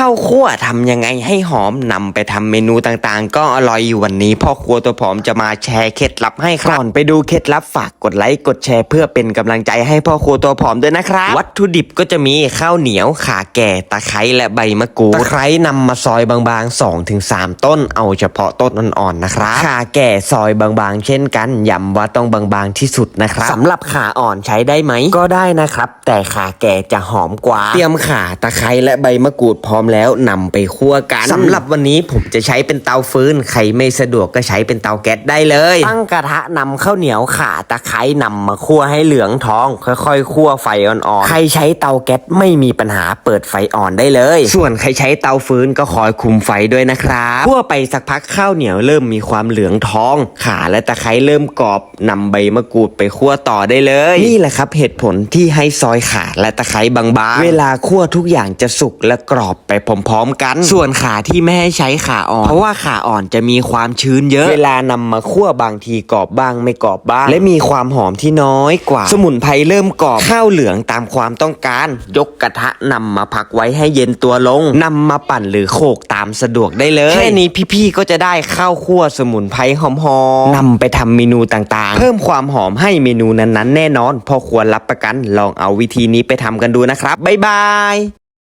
ข้าวคั่วทำยังไงให้หอมนำไปทำเมนูต่างๆ ก็อร่อยอยู่วันนี้ พ่อครัวตัวผอมจะมาแชร์เคล็ดลับให้ครับก่อนไปดูเคล็ดลับฝากกดไลค์กดแชร์เพื่อเป็นกำลังใจให้พ่อครัวตัวผอมด้วยนะครับ วัตถุดิบก็จะมีข้าวเหนียวข่าแก่ตะไคร้และใบมะกรูดตะไคร้นำมาซอยบางๆ2-3ต้นเอาเฉพาะต้นอ่อนๆนะครับข่าแก่ซอยบางๆ เช่นกันย้ำว่าต้องบางๆที่สุดนะครับสำหรับข่าอ่อนใช้ได้ไหมก็ได้นะครับ แต่ข่าแก่จะหอมกว่าเตรียมข่าตะไคร้และใบมะกรูดพร้อมแล้วนำไปคั่วกันสำหรับวันนี้ผมจะใช้เป็นเตาฟืนใครไม่สะดวกก็ใช้เป็นเตาแก๊สได้เลย ตั้งกระทะนำข้าวเหนียวข่าตะไคร้นำมาคั่วให้เหลืองทอง ค่อยๆคั่วไฟอ่อนๆใครใช้เตาแก๊สไม่มีปัญหาเปิดไฟอ่อนได้เลย ส่วนใครใช้เตาฟืนก็คอยคุมไฟด้วยนะครับคั่วไปสักพักข้าวเหนียวเริ่มมีความเหลืองทองข่าและตะไคร้เริ่มกรอบนำใบมะกรูดไปคั่วต่อได้เลย นี่แหละครับเหตุผลที่ให้ซอยข่าและตะไคร้บางๆ เวลาคั่วทุกอย่างจะสุกและกรอบไปพร้อมๆกัน ส่วนขาที่ไม่ให้ใช้ขาอ่อน เพราะว่าขาอ่อนจะมีความชื้นเยอะ เวลานำมาคั่วบางทีกรอบบ้างไม่กรอบบ้าง และมีความหอมที่น้อยกว่า สมุนไพรเริ่มกรอบข้าวเหลืองตามความต้องการ ยกกระทะนำมาพักไว้ให้เย็นตัวลงนำมาปั่นหรือโขกตามสะดวกได้เลยแค่นี้พี่ๆก็จะได้ข้าวคั่วสมุนไพรหอมๆนำไปทำเมนูต่างๆ เพิ่มความหอมให้เมนูนั้นๆ แน่นอนพอควรรับประกันลองเอาวิธีนี้ไปทำกันดูนะครับบ๊ายบาย